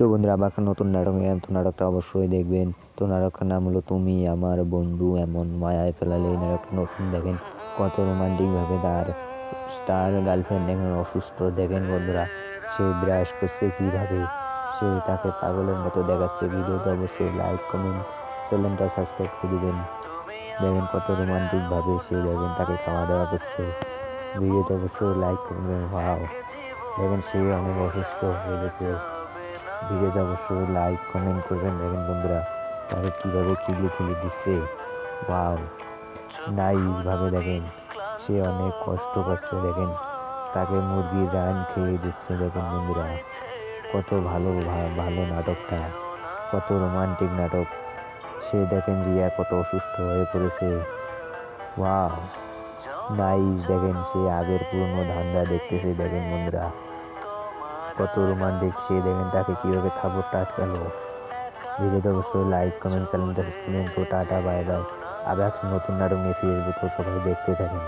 তো বন্ধুরা আবার নতুন নাটক তো নাটকটা অবশ্যই দেখবেন। তো নাটকটার নাম হলো, তুমি আমার বন্ধু, এমন মায়ায় ফেলালে। এই নাটকটা নতুন, দেখেন কত রোমান্টিকভাবে তার তার গার্লফ্রেন্ড দেখেন, অসুস্থ দেখেন বন্ধুরা। সে ব্রাশ করছে কীভাবে? সে তাকে পাগলের মতো দেখাচ্ছে। ভিডিওতে অবশ্যই লাইক কমেন্ট চ্যানেলটা সাবস্ক্রাইব করে দেবেন। দেখেন কত রোমান্টিকভাবে সে দেখেন তাকে খাওয়া দাওয়া করছে। ভিডিওতে অবশ্যই লাইক করবেন ভাও দেখেন সে অনেক অসুস্থ হয়ে গেছে। ভিডিওতে অবশ্যই লাইক কমেন্ট করবেন। দেখেন বন্ধুরা তাকে কীভাবে খিলি খিলি দিচ্ছে। ওয়াও নাইসভাবে দেখেন। সে অনেক কষ্ট করছে, দেখেন। তাকে মুরগির রান খেয়ে দিচ্ছে, দেখেন বন্ধুরা। কত ভালো ভালো নাটকটা। কত রোমান্টিক নাটক। সে দেখেন রিয়া কত অসুস্থ হয়ে পড়েছে। ওয়াও নাইস দেখেন সে আগের পুরনো ধান্দা দেখতেছে, দেখেন বন্ধুরা। কত রোমান্টিক সে দেখেন তাকে কীভাবে খাব আটকালো ভিডিওতে অবশ্যই লাইক কমেন্ট চ্যানেলটা সাবস্ক্রাইব তো টাটা বাই বাই আবার একটা নতুন নাটক নিয়ে ফিরে তো সবাই দেখতে থাকেন।